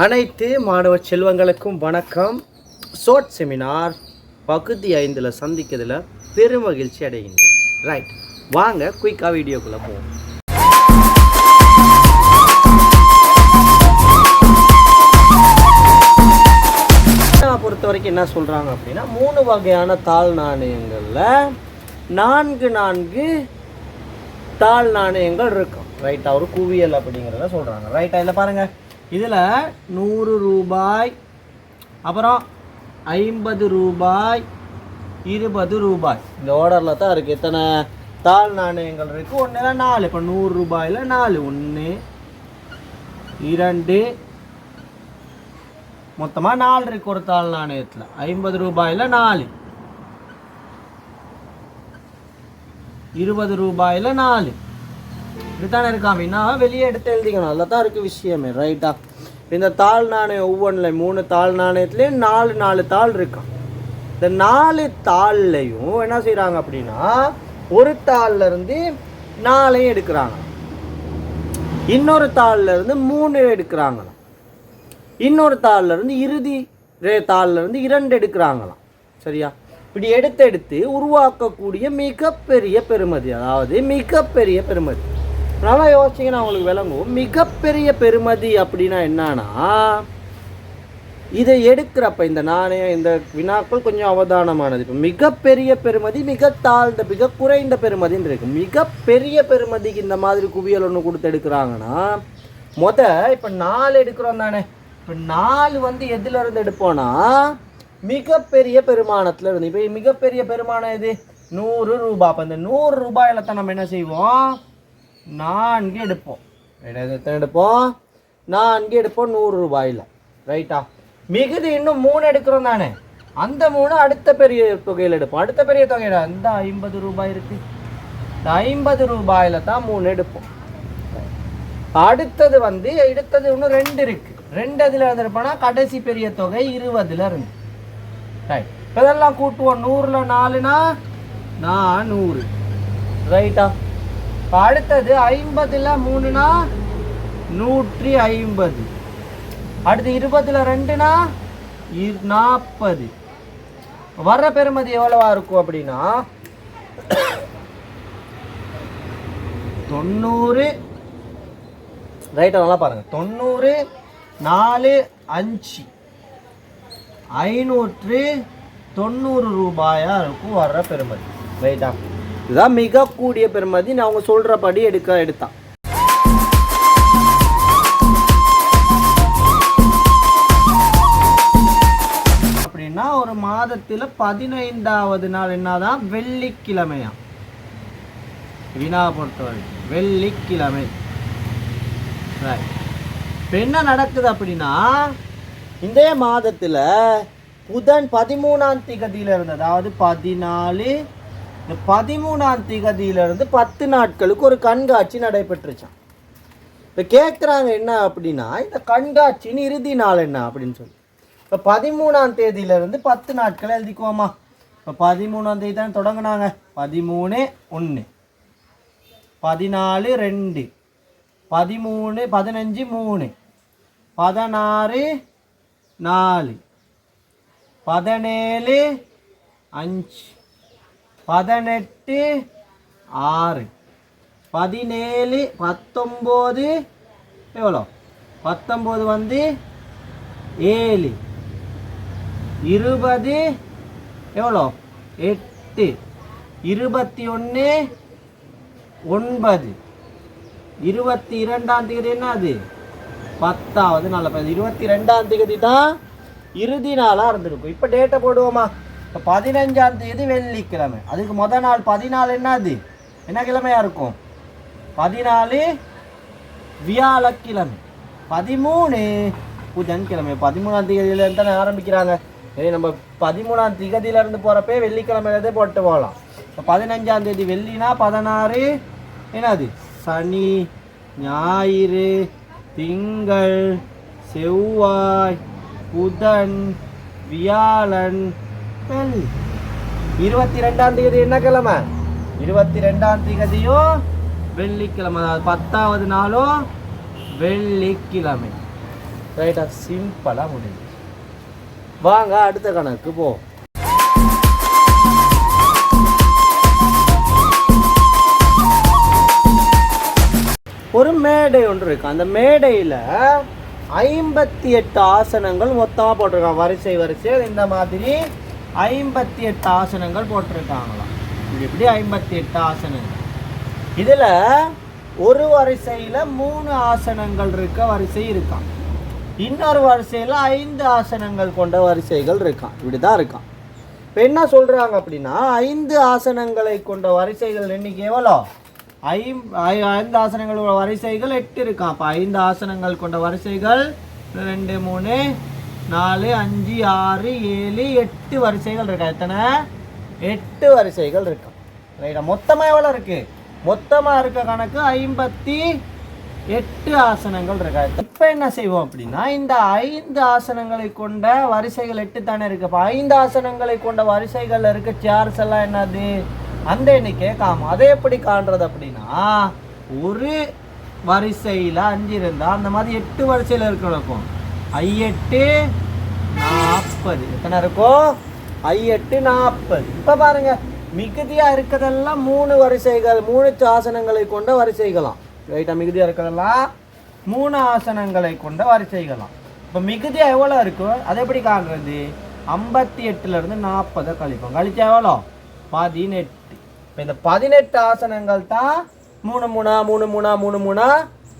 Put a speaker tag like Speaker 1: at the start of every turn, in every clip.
Speaker 1: அனைத்து மாணவ செல்வங்களுக்கும் வணக்கம். ஷோர்ட் செமினார் பகுதி ஐந்தில் சந்திக்கிறதுல பெரும் மகிழ்ச்சி அடைகின்றேன். ரைட் வாங்க குயிக்காக வீடியோக்குள்ளே போவோம். பொறுத்த வரைக்கும் என்ன சொல்கிறாங்க அப்படின்னா மூணு வகையான தாள் நாணயங்களில் நான்கு நான்கு தாள் நாணயங்கள் இருக்கும். ரைட்டா ஒரு குவியல் அப்படிங்கிறத சொல்கிறாங்க ரைட்டா இதில் பாருங்கள் இதில் நூறு ரூபாய் அப்புறம் ஐம்பது ரூபாய் இருபது ரூபாய். இந்த ஆர்டரில் தான் இருக்குது எத்தனை தாள் நாணயங்கள் இருக்குது ஒன்றில் நாலு. இப்போ நூறு ரூபாயில் நாலு. ஒன்று இரண்டு மொத்தமாக நாலு இருக்கு ஒரு தாள் நாணயத்தில். ஐம்பது ரூபாயில் நாலு. இருபது ரூபாயில் நாலு. இப்படித்தானே இருக்கா அப்படின்னா வெளியே எடுத்து எழுதிக்கணும். அதில் தான் இருக்குது விஷயமே ரைட்டா இந்த தாள் நாணயம் ஒவ்வொன்றில் மூணு தாள் நாணயத்துலேயும் நாலு நாலு தாள் இருக்கான் இந்த நாலு தாள்லையும் என்ன செய்கிறாங்க அப்படின்னா ஒரு தாள்லேருந்து நாலையும் எடுக்கிறாங்க. இன்னொரு தாள்லேருந்து மூணு எடுக்கிறாங்களாம். இன்னொரு தாள்லேருந்து இறுதி தாள்லேருந்து இரண்டு எடுக்கிறாங்களாம். சரியா? இப்படி எடுத்து எடுத்து உருவாக்கக்கூடிய மிகப்பெரிய பெருமதி அதாவது மிகப்பெரிய பெருமதி. நல்லா யோசிச்சிங்கன்னா அவங்களுக்கு விளங்கும். மிகப்பெரிய பெருமதி அப்படின்னா என்னன்னா இதை எடுக்கிறப்ப இந்த நாணயம் இந்த வினாக்கள் கொஞ்சம் அவதானமானது. இப்போ மிகப்பெரிய பெருமதி மிக தாழ்ந்த மிக குறைந்த பெருமதின்னு இருக்கு. மிகப்பெரிய பெருமதிக்கு இந்த மாதிரி குவியல் ஒன்று கொடுத்து எடுக்கிறாங்கன்னா மொத இப்போ நாலு எடுக்கிறோம் தானே. இப்போ நாலு வந்து எதுலேருந்து எடுப்போம்னா மிகப்பெரிய பெருமானத்தில் இருந்து. இப்போ மிகப்பெரிய பெருமானம் எது? நூறு ரூபாய் அப்போ இந்த நூறு ரூபாயில் தான் நம்ம என்ன செய்வோம்? நான்கு எடுப்போம். எத்தனை எடுப்போம்? நான்கு எடுப்போம் நூறு ரூபாயில். ரைட்டா மிகுதி இன்னும் மூணு எடுக்கிறோம் தானே? அந்த மூணு அடுத்த பெரிய தொகையில் எடுப்போம். அடுத்த பெரிய தொகையில் அந்த ஐம்பது ரூபாய் இருக்கு. இந்த ஐம்பது ரூபாயில் தான் மூணு எடுப்போம். அடுத்தது வந்து எடுத்தது இன்னும் ரெண்டு இருக்கு. ரெண்டு அதில் இருந்திருப்போம்னா கடைசி பெரிய தொகை இருபதுல இருந்து. ரைட் இதெல்லாம் கூட்டுவோம். நூறில் நாலுனா நானூறு. ரைட்டா அடுத்தது ஐம்பதில் மூணுனா நூற்றி ஐம்பது. அடுத்து இருபதுல ரெண்டுனா நாற்பது வர்ற பெருமதி எவ்வளவா இருக்கும் அப்படின்னா தொண்ணூறு. ரைட்டா நல்லா பாருங்க. தொண்ணூறு நாலு அஞ்சு. ஐநூற்று தொண்ணூறு ரூபாயா இருக்கும் வர்ற பெருமதி ரைட்டா? இதுதான் மிக கூடிய பெருமதி. நான் அவங்க சொல்றபடி எடுக்க எடுத்தான். அப்படின்னா ஒரு மாதத்தில் பதினைந்தாவது நாள் என்னதான்? வெள்ளிக்கிழமையா? வினா பொறுத்தவரை வெள்ளிக்கிழமை. Right. என்ன நடக்குது அப்படின்னா இந்த மாதத்தில் புதன் பதிமூணாம் திகதியில இருந்து அதாவது பதினாலு இந்த பதிமூணாம் திகதியிலிருந்து பத்து நாட்களுக்கு ஒரு கண்காட்சி நடைபெற்றுச்சான் இப்போ கேட்குறாங்க என்ன அப்படின்னா இந்த கண்காட்சின்னு இறுதி நாள் என்ன அப்படின்னு சொல்லி. இப்போ பதிமூணாம் தேதியிலேருந்து பத்து நாட்கள் எழுதிக்குவோமா? இப்போ பதிமூணாம் தேதி தான் தொடங்கினாங்க. பதிமூணு ஒன்று பதினாலு ரெண்டு. பதிமூணு பதினஞ்சு மூணு. பதினாறு நாலு. பதினேழு அஞ்சு. பதினெட்டு ஆறு. பதினேழு பத்தொம்போது எவ்வளோ? பத்தொம்போது வந்து ஏழு. இருபது எவ்வளோ? எட்டு. இருபத்தி ஒன்று ஒன்பது. இருபத்தி இரண்டாம் தேதி என்ன அது? பத்தாவது நல்ல இருபத்தி ரெண்டாம் தேதி தான் இறுதி நாளாக இருந்திருக்கும். இப்போ டேட்டை போடுவோமா? இப்போ பதினஞ்சாம் தேதி வெள்ளிக்கிழமை. அதுக்கு முத நாள் பதினாலு என்னது? என்ன கிழமையா இருக்கும்? பதினாலு வியாழக்கிழமை. பதிமூணு புதன்கிழமை. பதிமூணாம் தேதியிலேருந்து தானே ஆரம்பிக்கிறாங்க. ஏய் நம்ம பதிமூணாம் திகதியிலேருந்து போகிறப்பே வெள்ளிக்கிழமையிலேருந்தே போட்டு போகலாம். இப்போ பதினஞ்சாம் தேதி வெள்ளினா பதினாறு என்னது? சனி ஞாயிறு திங்கள் செவ்வாய் புதன் வியாழன் இருபத்தி ரெண்டாம் தேதி என்ன கிழமை? இருபத்தி ரெண்டாம் தேதியும் வெள்ளிக்கிழமை அதாவது பத்தாவது நாளும் வெள்ளிக்கிழமை. ரைட்டா சிம்பிளாக முடிஞ்சு. வாங்க அடுத்த கணக்கு போ. ஒரு மேடை ஒன்று இருக்கு. அந்த மேடையில் ஐம்பத்தி எட்டு ஆசனங்கள் மொத்தமாக போட்டிருக்காங்க. வரிசை வரிசை இந்த மாதிரி ஐம்பத்தி எட்டு ஆசனங்கள் போட்டிருக்காங்களாம். இது இப்படி ஐம்பத்தி எட்டு ஆசனங்கள்? இதில் ஒரு வரிசையில் மூணு ஆசனங்கள் இருக்க வரிசை இருக்கான் இன்னொரு வரிசையில் ஐந்து ஆசனங்கள் கொண்ட வரிசைகள் இருக்கான் இப்படி தான் இருக்கான் இப்போ என்ன சொல்கிறாங்க அப்படின்னா ஐந்து ஆசனங்களை கொண்ட வரிசைகள் எண்ணிக்கை எவ்வளோ? ஐம் ஐ- ஐந்து ஆசனங்கள் வரிசைகள் எட்டு இருக்கான் அப்போ ஐந்து ஆசனங்கள் கொண்ட வரிசைகள் ரெண்டு மூணு நாலு அஞ்சு ஆறு ஏழு எட்டு வரிசைகள் இருக்கா? எத்தனை? எட்டு வரிசைகள் இருக்கு. ரைட்டா மொத்தமாக எவ்வளோ இருக்கு? மொத்தமாக இருக்க கணக்கு ஐம்பத்தி எட்டு ஆசனங்கள் இருக்கா? இப்போ என்ன செய்வோம் அப்படின்னா இந்த ஐந்து ஆசனங்களை கொண்ட வரிசைகள் எட்டு தானே இருக்கு. இப்போ ஐந்து ஆசனங்களை கொண்ட வரிசைகள் இருக்க சேர்ஸ் எல்லாம் என்னது? அந்த எண்ணிக்கையை காணும் அதை எப்படி காண்றது அப்படின்னா ஒரு வரிசையில் அஞ்சு இருந்தால் அந்த மாதிரி எட்டு வரிசையில் இருக்கணும் ஐ எட்டு நாற்பது. எத்தனை இருக்கும் ஐ எட்டு நாற்பது. இப்போ பாருங்க மிகுதியாக இருக்கிறதெல்லாம் மூணு வரிசைகள் மூணு ஆசனங்களை கொண்ட வரிசைகளாம். ரைட்டாக மிகுதியாக இருக்கிறதெல்லாம் மூணு ஆசனங்களை கொண்ட வரிசைகளாம். இப்போ மிகுதியாக எவ்வளோ இருக்கும் அதை எப்படி காண்றது? ஐம்பத்தி எட்டுலேருந்து நாற்பதை கழிப்போம். கழிச்சா எவ்வளோ? பதினெட்டு. இப்போ இந்த பதினெட்டு ஆசனங்கள் தான் மூணு மூணா மூணு மூணா மூணு மூணா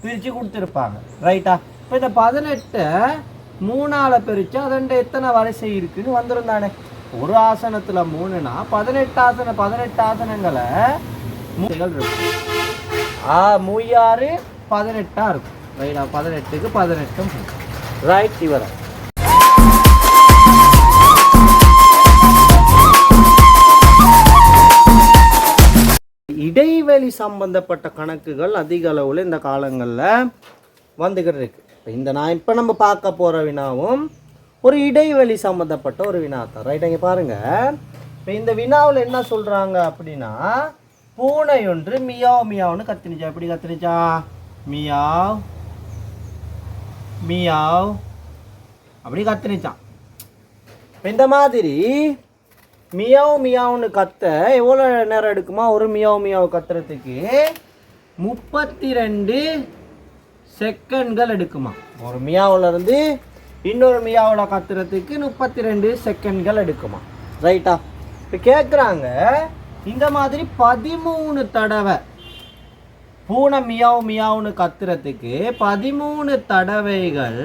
Speaker 1: பிரித்து கொடுத்துருப்பாங்க. ரைட்டா இப்போ இந்த பதினெட்டை மூணால் பிரித்து அதண்ட எத்தனை வரிசை இருக்குன்னு வந்துருந்தானே. ஒரு ஆசனத்தில் மூணுனா பதினெட்டு ஆசன பதினெட்டு ஆசனங்களை இருக்கும் ஆ மூயாறு பதினெட்டா இருக்கும். ரைட்டா பதினெட்டுக்கு பதினெட்டும் ரைட் இவரை இடைவெளி சம்பந்தப்பட்ட கணக்குகள் அதிக அளவில் இந்த காலங்களில் வந்துக்கிட்டு இருக்கு. இப்போ இந்த நான் இப்போ நம்ம பார்க்க போகிற வினாவும் ஒரு இடைவெளி சம்மந்தப்பட்ட ஒரு வினா தான் ரைட் இங்கே பாருங்கள் இப்போ இந்த வினாவில் என்ன சொல்கிறாங்க அப்படின்னா பூனை ஒன்று மியாவ் மியாவ்னு கத்துனுச்சா எப்படி கத்துனுச்சா? மியாவ் மியாவ் அப்படி கத்துனுச்சான். இப்போ இந்த மாதிரி மியாவ் மியாவ்னு கத்த எவ்வளோ நேரம் எடுக்குமா? ஒரு மியாவ் மியாவ் கத்துறதுக்கு முப்பத்தி ரெண்டு செகண்ட்கள் எடுக்குமா? ஒரு மியாவில் இருந்து இன்னொரு மியாவில் கத்துறதுக்கு முப்பத்தி ரெண்டு செகண்ட்கள் எடுக்குமா? ரைட்டா? இப்போ கேட்குறாங்க இந்த மாதிரி பதிமூணு தடவை பூனை மியாவ் மியாவுன்னு கத்துறதுக்கு பதிமூணு தடவைகள்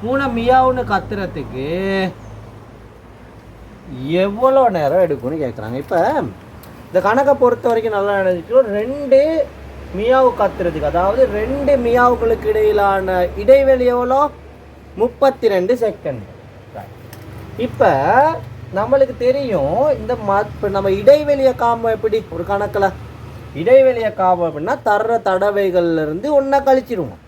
Speaker 1: பூனை மியாவுன்னு கத்துறதுக்கு எவ்வளோ நேரம் எடுக்கும்னு கேட்குறாங்க இப்போ இந்த கணக்கை பொறுத்த வரைக்கும் நல்லா நினைச்சிட்டு ரெண்டு மியாவு கத்துறதுக்கு அதாவது ரெண்டு மியாவுகளுக்கு இடையிலான இடைவெளி எவ்வளோ? முப்பத்தி ரெண்டு செகண்ட் இப்போ நம்மளுக்கு தெரியும் இந்த ம இப்போ நம்ம இடைவெளியை காம எப்படி? ஒரு கணக்கில். இடைவெளியை காம அப்படின்னா தர்ற தடவைகள்லேருந்து ஒன்றா ஒன்றை கழிச்சிருவோம்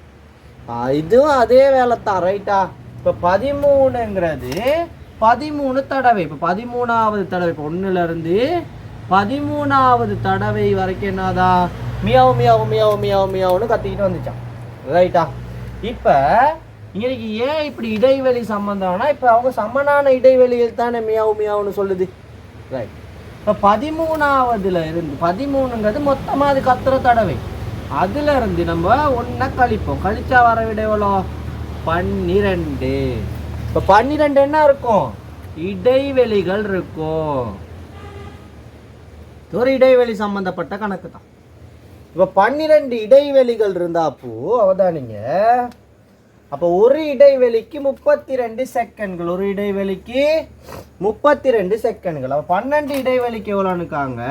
Speaker 1: இதுவும் அதே வேலை தான் ரைட்டா இப்போ பதிமூணுங்கிறது பதிமூணு தடவை. இப்போ பதிமூணாவது தடவை இப்போ ஒன்றுலேருந்து பதிமூணாவது தடவை வரைக்கும் என்னதான்? மியாவு மியாவும் மியாவும் மியாவ் மியாவுன்னு கத்திக்கிட்டு வந்துச்சான். ரைட்டா இப்போ இன்னைக்கு ஏன் இப்படி இடைவெளி சம்மந்தம்னா இப்போ அவங்க சமனான இடைவெளியில் தானே மியாவு மியாவுன்னு சொல்லுது. ரைட் இப்போ பதிமூணாவதுல இருந்து பதிமூணுங்கிறது மொத்தமாக அது கத்துற தடவை. அதுல இருந்து நம்ம ஒன்றை கழிப்போம். கழிச்சா வர விட எவ்வளோ? பன்னிரெண்டு. இப்போ பன்னிரெண்டு என்ன இருக்கும்? இடைவெளிகள் இருக்கும். இது ஒரு இடைவெளி சம்மந்தப்பட்ட கணக்கு தான் இப்போ பன்னிரெண்டு இடைவெளிகள் இருந்தாப்போ அவதானிங்க. அப்போ ஒரு இடைவெளிக்கு முப்பத்தி ரெண்டு செகண்ட்கள் ஒரு இடைவெளிக்கு முப்பத்தி ரெண்டு செகண்ட்கள். அப்போ பன்னெண்டு இடைவெளிக்கு எவ்வளோனுக்காங்க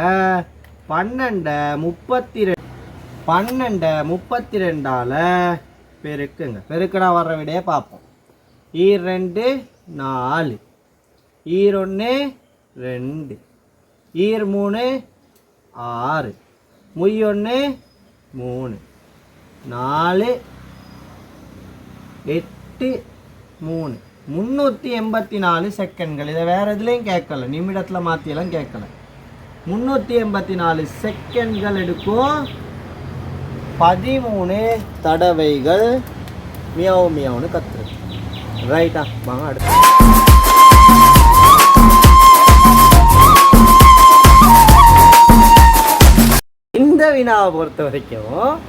Speaker 1: பன்னெண்டை முப்பத்தி ரெண்டு பன்னெண்டை முப்பத்தி ரெண்டால் பெருக்குங்க. பெருக்கடா வர்ற விடையே பார்ப்போம். ஈர் ரெண்டு நாலு. ஈர் ஒன்று ரெண்டு. ஈர் மூணு ஆறு. மொய் ஒன்று மூணு. நாலு. எட்டு மூணு. முந்நூற்றி எண்பத்தி நாலு செகண்ட்கள். இதை வேறு எதுலேயும் கேட்கல. நிமிடத்தில் மாற்றியெல்லாம் கேட்கல. முந்நூற்றி எண்பத்தி நாலு செகண்ட்கள் எடுக்கும். பதிமூணு தடவைகள். மியாவும் மியாவுன்னு கத்துரு. ரைட்டா வாங்க அடுத்து. இந்த வினாவை பொறுத்த வரைக்கும்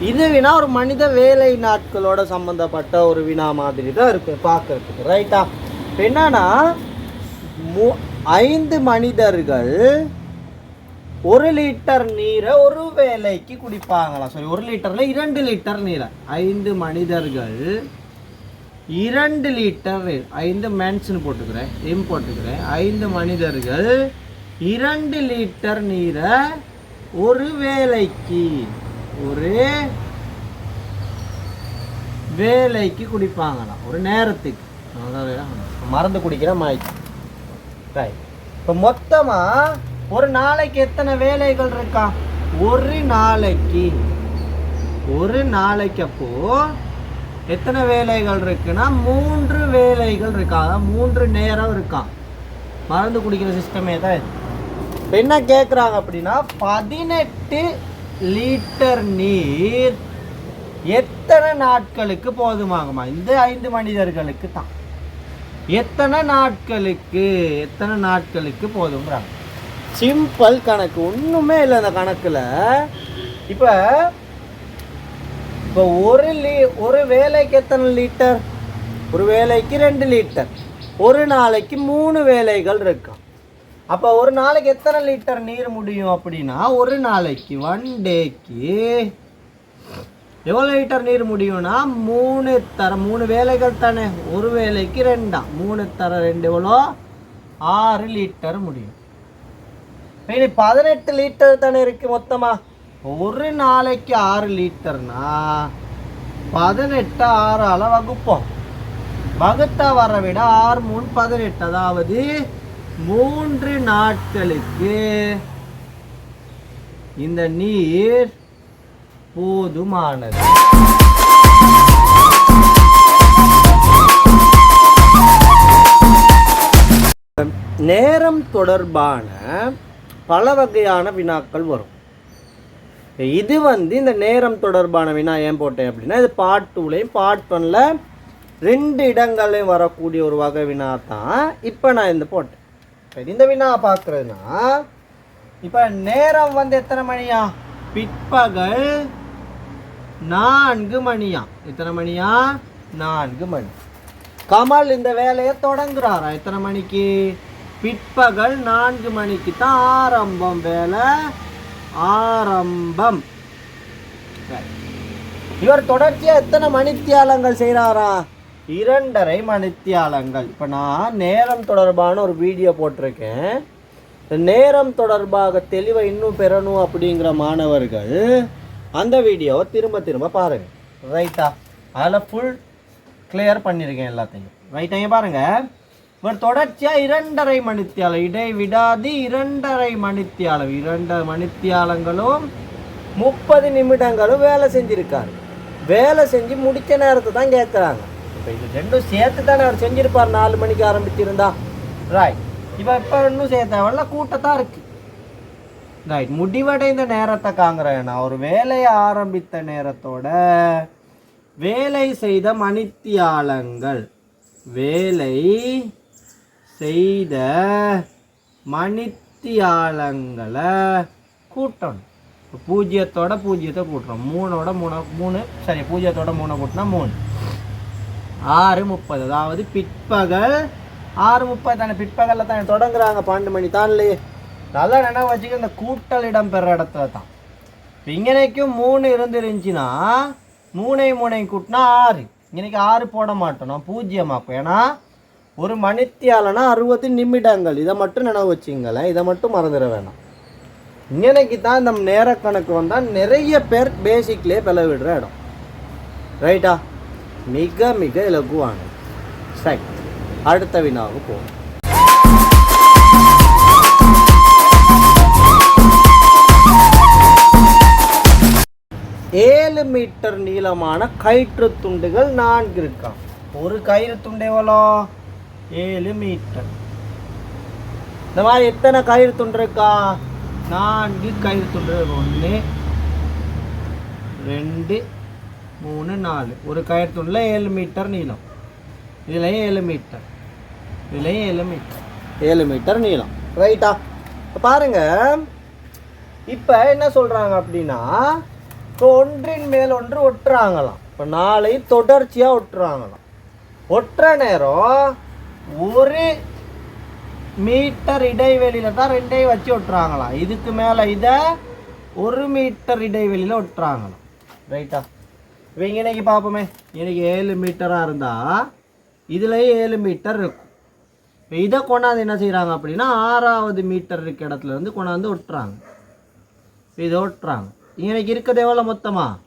Speaker 1: இது வினா ஒரு மனித வேலை நாட்களோட சம்மந்தப்பட்ட ஒரு வினா மாதிரி தான் இருக்கு பார்க்கறதுக்கு ரைட்டா இப்போ என்னன்னா மு- ஐந்து மனிதர்கள் ஒரு லிட்டர் நீரை ஒரு வேலைக்கு குடிப்பாங்களாம். சாரி ஒரு லிட்டர்ல இரண்டு லிட்டர் நீரை. ஐந்து மனிதர்கள் இரண்டு லிட்டர் நீர் ஐந்து மென்ஸ்னு போட்டுக்கிறேன் எம் போட்டுக்கிறேன். ஐந்து மனிதர்கள் இரண்டு லிட்டர் நீரை ஒரு வேலைக்கு ஒரு வேலைக்கு குடிப்பாங்களாம். ஒரு நேரத்துக்கு. மறந்து குடிக்கிற மாய்க்கு ரைட் இப்போ மொத்தமாக ஒரு நாளைக்கு எத்தனை வேலைகள் இருக்கா? ஒரு நாளைக்கு. ஒரு நாளைக்கு அப்போ எத்தனை வேலைகள் இருக்குன்னா மூன்று வேலைகள் இருக்கா? மூன்று நேரம் இருக்கான் மருந்து குடிக்கிற சிஸ்டமே தான் இப்போ என்ன கேட்குறாங்க அப்படின்னா பதினெட்டு லிட்டர் நீர் எத்தனை நாட்களுக்கு போதுமாகுமா? இந்த ஐந்து மனிதர்களுக்கு தான். எத்தனை நாட்களுக்கு எத்தனை நாட்களுக்கு போதுங்கிறாங்க சிம்பிள் கணக்கு. ஒன்றுமே இல்லை அந்த கணக்கில். இப்போ இப்போ ஒரு லீ ஒரு வேலைக்கு எத்தனை லிட்டர் ஒரு வேலைக்கு ரெண்டு லிட்டர் ஒரு நாளைக்கு மூணு வேலைகள் இருக்கும் அப்போ ஒரு நாளைக்கு எத்தனை லிட்டர் நீர் முடியும் அப்படின்னா ஒரு நாளைக்கு ஒன் டேக்கு எவ்வளோ லிட்டர் நீர் முடியும்னா மூணு தர மூணு வேலைகள் தானே. ஒரு வேலைக்கு ரெண்டா. மூணு தர ரெண்டு எவ்வளோ? ஆறு லிட்டர் முடியும். இனி பதினெட்டு லிட்டர் தானே இருக்கு மொத்தமா. ஒரு நாளைக்கு ஆறு லிட்டர்னா பதினெட்டு ஆறால வகுப்போம். வகுத்தா வர விட ஆறு மூணு பதினெட்டு அதாவது மூன்று நாட்களுக்கு இந்த நீர் போதுமானது. நேரம் தொடர்பான பல வகையான வினாக்கள் வரும். இது வந்து இந்த நேரம் தொடர்பான வினா ஏன் போட்டேன் அப்படின்னா இது பார்ட் டூலையும் பார்ட் ஒன்ல ரெண்டு இடங்களையும் வரக்கூடிய ஒரு வகை வினா தான். இப்போ நான் இந்த போட்டேன். தெரிந்த இந்த வினா பார்க்குறதுனா இப்போ நேரம் வந்து எத்தனை மணியா? பிற்பகல் நான்கு மணியா? எத்தனை மணியா? நான்கு மணி. கமல் இந்த வேலையை தொடங்குறாரா? எத்தனை மணிக்கு? பிற்பகல் நான்கு மணிக்கு தான் ஆரம்பம் வேலை. ஆரம்பம். இவர் தொடர்ச்சியா எத்தனை மணித்தியாலங்கள் செய்கிறாரா இரண்டரை மணித்தியாலங்கள். இப்போ நான் நேரம் தொடர்பான ஒரு வீடியோ போட்டிருக்கேன். நேரம் தொடர்பாக தெளிவை இன்னும் பெறணும் அப்படிங்கிற மாணவர்கள் அந்த வீடியோவை திரும்ப திரும்ப பாருங்கள் ரைட்டா அதில் ஃபுல் கிளியர் பண்ணியிருக்கேன் எல்லாத்தையும். ரைட்டாங்க பாருங்கள் இவர் தொடர்ச்சியாக இரண்டரை மணித்தியாலம் இடை விடாது இரண்டரை மணித்தியாலம். இரண்டு மணித்தியாலங்களும் முப்பது நிமிடங்களும் வேலை செஞ்சுருக்காரு. வேலை செஞ்சு முடித்த நேரத்தை தான் கேட்குறாங்க இப்போ இது ரெண்டும் சேர்த்து தானே அவர் செஞ்சிருப்பார். நாலு மணிக்கு ஆரம்பிச்சிருந்தா. ரைட் இப்போ இப்போ இன்னும் சேர்த்தவல்ல கூட்டத்தான் இருக்கு. ரைட் முடிவடைந்த நேரத்தை காங்குறேன் ஒரு வேலையை ஆரம்பித்த நேரத்தோட வேலை செய்த மணித்தியாலங்கள் வேலை செய்த மணித்தியாலங்களை கூட்டணும். பூஜ்ஜியத்தோட பூஜ்ஜியத்தை கூட்டுறோம். மூணோட மூணு மூணு சரி பூஜ்ஜியத்தோட மூணை கூட்டினா மூணு. ஆறு முப்பது அதாவது பிற்பகல். ஆறு முப்பது தானே பிற்பகலில் தானே தொடங்குறாங்க பன்னெண்டு மணி தான்லையே நல்லா நினைவு வச்சுக்க இந்த கூட்டல் இடம் பெற இடத்துல தான். இப்போ இங்கனைக்கும் மூணு இருந்துருந்துச்சுன்னா மூணை மூணை கூட்டினா ஆறு. இன்னைக்கு ஆறு போட மாட்டோம். நான் பூஜ்ஜியமாக்கும் ஏன்னா ஒரு மணித்தியாலனா அறுபது நிமிடங்கள். இதை மட்டும் நினைவு வச்சுங்களேன். இதை மட்டும் மறந்துட வேணாம். இங்கனைக்கு தான் இந்த நேரக்கணக்கு வந்தால் நிறைய பேர் பேசிக்லேயே பிளவிடுற இடம். ரைட்டா மிக மிக இலகுவானது சரி அடுத்த வினாவுக்கு போவோம் ஏழு மீட்டர் நீளமான கயிற்று துண்டுகள் நான்கு இருக்காம் ஒரு கயிறு துண்டு எவ்வளோ ஏழு மீட்டர் இந்த மாதிரி எத்தனை கயிறு துண்டு இருக்கா நான்கு கயிறு துண்டு ஒன்று ரெண்டு மூணு நாலு. ஒரு கயிறு துணில் ஏழு மீட்டர் நீளம். இதுலேயும் ஏழு மீட்டர். இதுலேயும் ஏழு மீட்டர். ஏழு மீட்டர் நீளம். ரைட்டா இப்போ பாருங்க. இப்போ என்ன சொல்கிறாங்க அப்படின்னா இப்போ ஒன்றின் மேல் ஒன்று ஒட்டுறாங்களாம். இப்போ நாளை தொடர்ச்சியாக ஒட்டுறாங்களாம். ஒட்டுற நேரம் ஒரு மீட்டர் இடைவெளியில் தான் ரெண்டையும் வச்சு ஒட்டுறாங்களாம். இதுக்கு மேலே இதை ஒரு மீட்டர் இடைவெளியில் ஒட்டுறாங்களாம். ரைட்டா இப்போ இன்றைக்கி பார்ப்போமே. இன்றைக்கி ஏழு மீட்டராக இருந்தால் இதுலேயும் ஏழு மீட்டர் இருக்கும். இப்போ இதை கொண்டாந்து என்ன செய்கிறாங்க அப்படின்னா ஆறாவது மீட்டர் இருக்க இடத்துல இருந்து கொண்டாந்து ஒட்டுறாங்க. இப்போ இதை ஒட்டுறாங்க. இன்றைக்கி இருக்கிறது எவ்வளோ மொத்தமாக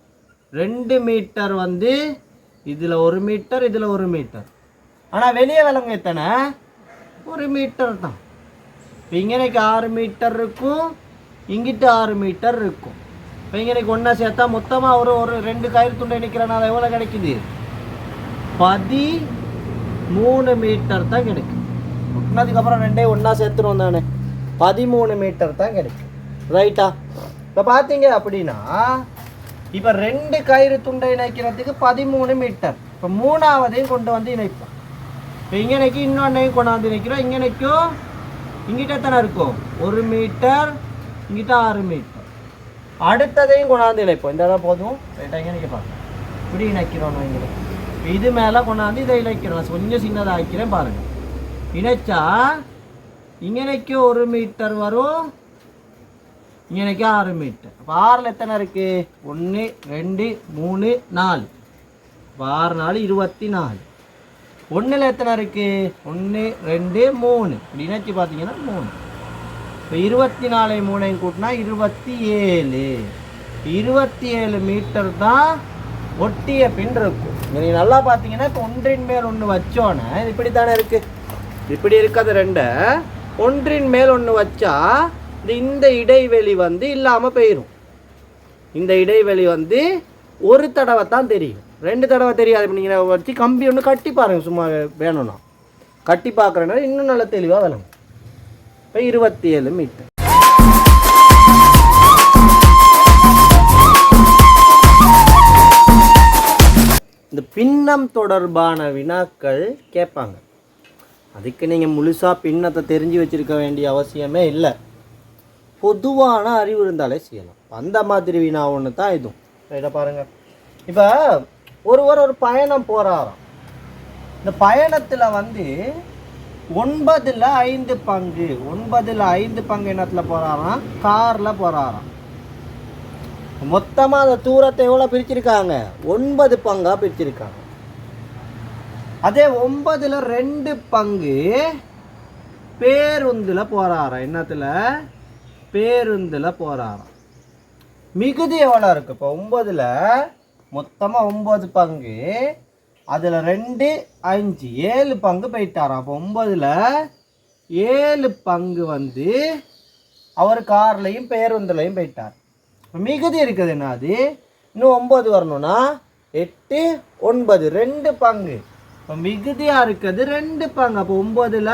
Speaker 1: ரெண்டு மீட்டர் வந்து இதில் ஒரு மீட்டர் இதில் ஒரு மீட்டர். ஆனால் வெளியே விலங்கு எத்தனை? ஒரு மீட்டர் தான். இப்போ இங்கனைக்கு ஆறு மீட்டர் இருக்கும். இங்கிட்டு ஆறு மீட்டர் இருக்கும். இப்போ ஒன்றா சேர்த்தா மொத்தமாக ஒரு ஒரு ரெண்டு கயிறு துண்டை நிற்கிறனால எவ்வளோ கிடைக்குது? பதி மூணு மீட்டர் தான் கிடைக்கும். ஒட்டினதுக்கப்புறம் ரெண்டே ஒன்றா சேர்த்துருவோம் தானே. பதிமூணு மீட்டர் தான் கிடைக்கும். ரைட்டா இப்போ பார்த்தீங்க அப்படின்னா இப்போ ரெண்டு கயிறு துண்டை இணைக்கிறதுக்கு பதிமூணு மீட்டர். இப்போ மூணாவதையும் கொண்டு வந்து இணைப்போம். இப்போ இங்கனைக்கு இன்னொன்னையும் கொண்டாந்து இணைக்கிறோம். இங்கனைக்கும் இங்கிட்ட எத்தனை இருக்கும். ஒரு மீட்டர் இங்கிட்ட ஆறு மீட்டர். அடுத்ததையும் கொண்டாந்து இழைப்போம் இந்த இடம் போதும். ரைட்டாக இங்கே இப்படி இணைக்கிறோம் வைங்களேன் இது மேலே கொண்டாந்து இதை இணைக்கிறோம். கொஞ்சம் சின்னதாக ஆக்கிறேன் பாருங்கள் இணைச்சா இங்கனைக்கு ஒரு மீட்டர் வரும். இங்கனைக்கு ஆறு மீட்டர். அப்போ ஆறில் எத்தனை இருக்குது ஒன்று ரெண்டு மூணு நாலு. இப்போ ஆறு நாலு இருபத்தி நாலு. ஒன்றில் எத்தனை இருக்குது ஒன்று ரெண்டு மூணு. இப்படி இணைச்சி பார்த்தீங்கன்னா மூணு. இப்போ இருபத்தி நாலு மூணையும் கூட்டினா இருபத்தி ஏழு இருபத்தி ஏழு மீட்டர் தான் ஒட்டிய பின் இருக்கும். நீங்கள் நல்லா பார்த்தீங்கன்னா இப்போ ஒன்றின் மேல் ஒன்று வச்சோன்னே இப்படி தானே இருக்குது இப்படி இருக்கிறது ரெண்டை. ஒன்றின் மேல் ஒன்று வச்சா இந்த இந்த இடைவெளி வந்து இல்லாமல் போயிடும் இந்த இடைவெளி வந்து ஒரு தடவை தான் தெரியும். ரெண்டு தடவை தெரியாது. இப்போ நீங்கள் வச்சு கம்பி ஒன்று கட்டி பாருங்கள் சும்மா வேணும்னா. கட்டி பார்க்குறேன்னா இன்னும் நல்லா தெளிவாக விளங்கும். இப்போ இருபத்தி ஏழு மீட்டர் இந்த பின்னம் தொடர்பான வினாக்கள் கேட்பாங்க. அதுக்கு நீங்கள் முழுசாக பின்னத்தை தெரிஞ்சு வச்சிருக்க வேண்டிய அவசியமே இல்லை. பொதுவான அறிவு இருந்தாலே செய்யலாம். அந்த மாதிரி வினா ஒன்று தான் இதுவும். இதை பாருங்கள் இப்போ ஒருவர் ஒரு பயணம் போகிறாராம் இந்த பயணத்தில் வந்து ஒன்பதில் ஐந்து பங்கு. ஒன்பதில் ஐந்து பங்கு என்னத்தில் போகிறாராம் காரில் போகிறாராம் மொத்தமாக அந்த தூரத்தை எவ்வளோ பிரிச்சிருக்காங்க? ஒன்பது பங்காக பிரிச்சிருக்காங்க. அதே ஒன்பதுல ரெண்டு பங்கு பேருந்தில் போகிறாராம் என்னத்தில்? பேருந்தில் போகிறாராம் மிகுதி எவ்வளோ இருக்கு? இப்போ ஒன்பதில் மொத்தமாக ஒம்பது பங்கு. அதில் ரெண்டு அஞ்சு ஏழு பங்கு போயிட்டாராம் அப்போ ஒம்பதில் ஏழு பங்கு வந்து அவர் கார்லையும் பேருந்துலையும் போயிட்டார். இப்போ மிகுதி இருக்குது என்னது இன்னும் ஒம்பது வரணும்னா எட்டு ஒன்பது ரெண்டு பங்கு. இப்போ மிகுதியாக இருக்குது ரெண்டு பங்கு. அப்போ ஒம்பதில்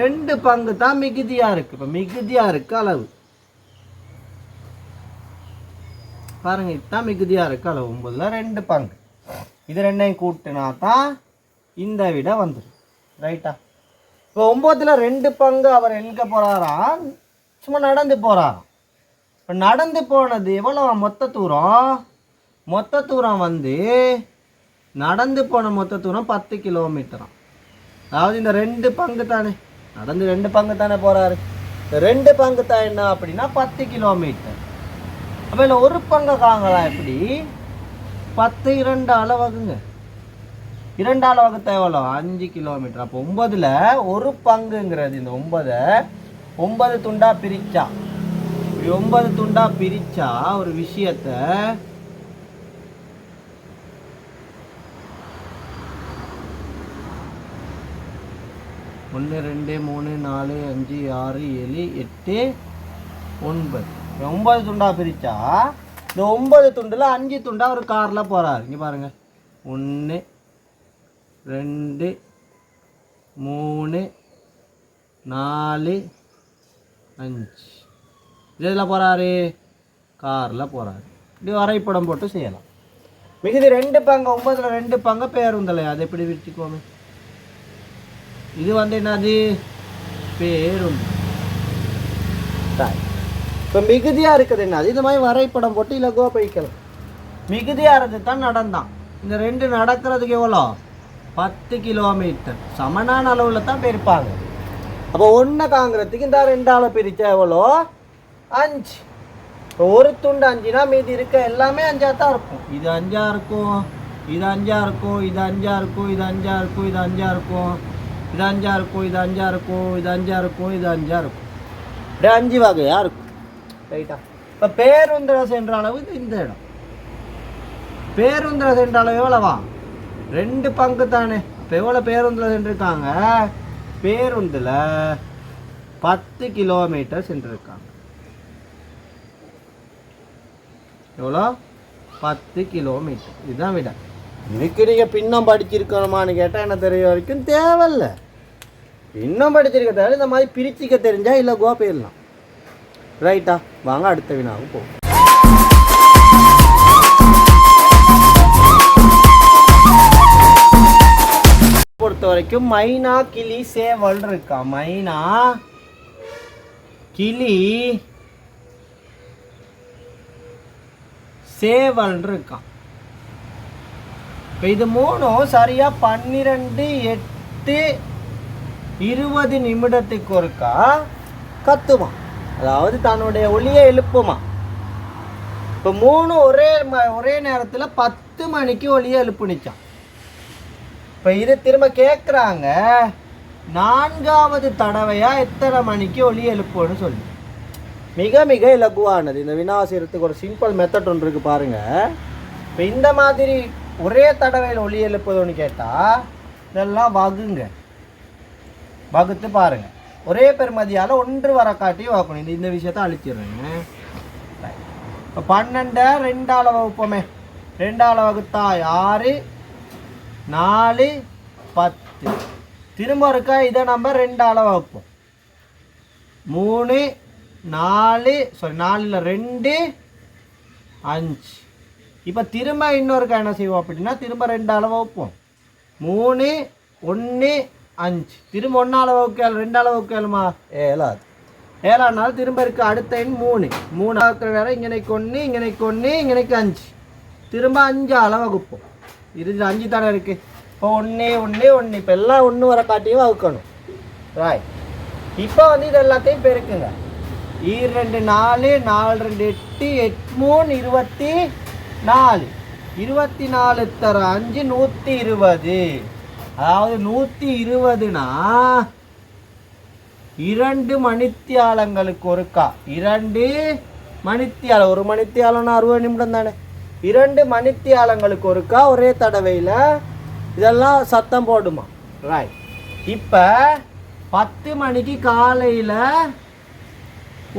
Speaker 1: ரெண்டு பங்கு தான் மிகுதியாக இருக்குது இப்போ மிகுதியாக இருக்கு அளவு. பாருங்க இதுதான் மிகுதியாக இருக்குது அளவு. ஒம்பதில் ரெண்டு பங்கு. இது ரெண்டையும் கூட்டினா தான் இந்த விட வந்துடும் ரைட்டா? இப்போ ஒம்பதில் ரெண்டு பங்கு அவர் எங்கே போகிறாராம் சும்மா நடந்து போகிறாராம் இப்போ நடந்து போனது எவ்வளோ மொத்த தூரம்? மொத்த தூரம் வந்து நடந்து போன மொத்த தூரம் பத்து கிலோமீட்டராம். அதாவது இந்த ரெண்டு பங்கு தானே? நடந்து ரெண்டு பங்கு தானே போகிறாரு இந்த ரெண்டு பங்கு தான் என்ன அப்படின்னா பத்து கிலோமீட்டர். அப்போ இல்லை ஒரு பங்கு காங்களா எப்படி? பத்து இரண்டு அளவாகுங்க. இரண்டு அளவகுத்த எவ்வளோ அஞ்சு கிலோமீட்டர். அப்போ ஒன்பதுல ஒரு பங்குங்கிறது இந்த ஒன்பதை ஒன்பது துண்டா பிரிச்சா. இப்படி ஒன்பது துண்டா பிரிச்சா ஒரு விஷயத்த ஒன்று ரெண்டு மூணு நாலு அஞ்சு ஆறு ஏழு எட்டு ஒன்பது. ஒன்பது துண்டா பிரித்தா இந்த ஒம்பது துண்டில் அஞ்சு துண்டாக ஒரு காரில் போகிறாரு இங்கே பாருங்கள் ஒன்று ரெண்டு மூணு நாலு அஞ்சு. இதில் போகிறாரு காரில் போகிறாரு இப்படி வரைபடம் போட்டு செய்யலாம். மிகுதி ரெண்டு பங்கு ஒம்பதில் ரெண்டு பங்கு பேருந்தலை. அதை எப்படி விரிச்சுக்கோமே இது வந்து என்னது? பேருந்து இப்போ மிகுதியாக இருக்குது என்ன? இது மாதிரி வரைபடம் போட்டு இலகுவா போய்க்கலாம் மிகுதியாக இருந்து தான் நடந்தான். இந்த ரெண்டு நடக்கிறதுக்கு எவ்வளோ? பத்து கிலோமீட்டர் சமனான அளவில் தான் பிரிப்பாங்க அப்போ ஒன்றை காங்கிறதுக்கு இந்த ரெண்டால் பிரித்த எவ்வளோ? அஞ்சு. இப்போ ஒரு துண்டு அஞ்சுனா மீதி இருக்க எல்லாமே அஞ்சாக தான் இருக்கும். இது அஞ்சாக இருக்கும் இது அஞ்சாக இருக்கும் இது அஞ்சாக இருக்கும் இது அஞ்சாக இருக்கும் இது அஞ்சா இருக்கும் இது அஞ்சாக இருக்கும் இது அஞ்சாக இருக்கும் இது அஞ்சாக இருக்கும் இது அஞ்சாக இருக்கும். இப்படி அஞ்சு வகையாக இருக்கும். ரைட்டா இப்போ பேருந்திர சென்ற அளவு இந்த இடம். பேருந்திர சென்ற அளவு எவ்வளவா? ரெண்டு பங்கு தானே. இப்போ எவ்வளோ பேருந்தில் சென்றிருக்காங்க பேருந்தில் பத்து கிலோமீட்டர் சென்றிருக்காங்க எவ்வளோ? பத்து கிலோமீட்டர் இதுதான் விட. இதுக்கு நீங்கள் பின்னம் படிச்சிருக்கணுமான்னு கேட்டால் என்ன தெரிய வரைக்கும்? தேவையில்லை. பின்னம் படிச்சிருக்க தேவை இந்த மாதிரி பிரிச்சிக்க தெரிஞ்சா இல்லை கோவா போயிடலாம் ரைட்டா வாங்க அடுத்த வினாவுக்கு போவோம். பொறுத்த வரைக்கும் மைனா கிளி சேவல் இருக்கா? மைனா கிளி சேவல் இருக்கான் இப்போ இது மூணும் சரியா பன்னிரெண்டு எட்டு இருபது நிமிடத்துக்கு ஒருக்கா கத்துவான். அதாவது தன்னுடைய ஒளியை எழுப்புமா. இப்போ மூணு ஒரே ம- ஒரே நேரத்தில் பத்து மணிக்கு ஒளியை எழுப்புனிச்சான் இப்போ இது திரும்ப கேட்குறாங்க நான்காவது தடவையாக எத்தனை மணிக்கு ஒளி எழுப்புன்னு சொல்லி. மிக மிக இலகுவானது. இந்த வினாசிரத்துக்கு ஒரு சிம்பிள் மெத்தட் ஒன்று இருக்குது பாருங்கள் இப்போ இந்த மாதிரி ஒரே தடவையில் ஒளி எழுப்புதுன்னு கேட்டால் இதெல்லாம் வகுங்க. வகுத்து பாருங்கள் ஒரே பெருமதியால் ஒன்று வர காட்டி வாக்கணும். இந்த இந்த விஷயத்தை அழிச்சிடுறேங்க இப்போ பன்னெண்டை ரெண்டால் வகுப்போமே. ரெண்டால் வகுத்தா ஆறு நாலு பத்து. திரும்ப இருக்கா? இதை நம்ம ரெண்டால் வகுப்போம். மூணு நாலு சாரி நாலில் ரெண்டு அஞ்சு. இப்போ திரும்ப இன்னொருக்கா என்ன செய்வோம் அப்படின்னா திரும்ப ரெண்டு வகுப்போம். வைப்போம் மூணு ஒன்று அஞ்சு. திரும்ப ஒன்று அளவு வைக்கல ரெண்டு அளவு வைக்கலுமா ஏழாது ஏழாம் நாள் திரும்ப இருக்கு அடுத்த எண் மூணு. மூணு ஆக்கிற வேற இங்கனைக்கு ஒன்று இங்கனைக்கு ஒன்று இங்கனைக்கு அஞ்சு. திரும்ப அஞ்சு அளவு வகுப்போம் இறுதியில் அஞ்சு தானே இருக்கு? இப்போ ஒன்று ஒன்று ஒன்று இப்போ எல்லாம் ஒன்று வர காட்டியும் வகுக்கணும். ராய் இப்போ வந்து இது எல்லாத்தையும் பெருக்குங்க. ஈர் ரெண்டு நாலு நாலு ரெண்டு எட்டு எட்டு மூணு இருபத்தி நாலு. இருபத்தி நாலு தர அஞ்சு நூற்றி இருபது. அதாவது நூற்றி இருபதுனா இரண்டு மணித்தியாலங்களுக்கு ஒருக்கா. இரண்டு மணித்தியாலம் ஒரு மணித்தியாலம்னா அறுபது நிமிடம் தானே. இரண்டு மணித்தியாலங்களுக்கு ஒருக்கா ஒரே தடவையில் இதெல்லாம் சத்தம் போடுமா? ரைட் இப்போ பத்து மணிக்கு காலையில்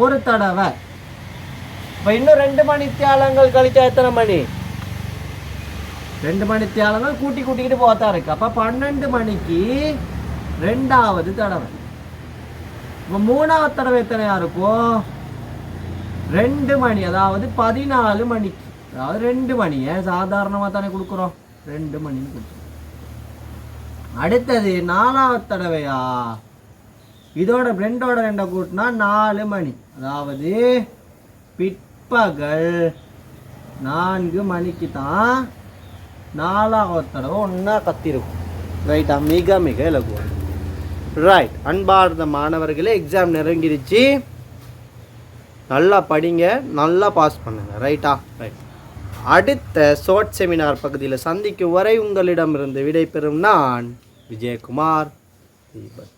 Speaker 1: ஒரு தடவை. இப்போ இன்னும் ரெண்டு மணித்தியாலங்கள் கழிச்சா எத்தனை மணி? ரெண்டு மணித்தியாலங்கள் கூட்டி கூட்டிக்கிட்டு போத்தா இருக்கு. அப்போ பன்னெண்டு மணிக்கு ரெண்டாவது தடவை. இப்போ மூணாவது தடவை எத்தனையா இருக்கும் ரெண்டு மணி அதாவது பதினாலு மணிக்கு. அதாவது ரெண்டு மணி. ஏன் சாதாரணமாக தானே கொடுக்குறோம்? ரெண்டு மணின்னு கொடுக்குறோம் அடுத்தது நாலாவது தடவையா? இதோட ரெண்டோட ரெண்டை கூட்டினா நாலு மணி. அதாவது பிற்பகல் நான்கு மணிக்கு தான் நாலாவது தடவை ஒன்றா கத்திருக்கும். ரைட்டா மிக மிக இலகுவம் ரைட் அன்பார்ந்த மாணவர்களே எக்ஸாம் நெருங்கிடுச்சு. நல்லா படிங்க நல்லா பாஸ் பண்ணுங்க. ரைட்டா ரைட் அடுத்த ஷார்ட் செமினார் பகுதியில் சந்திக்கும் வரை உங்களிடமிருந்து விடைபெறும் நான் விஜயகுமார். தீபன்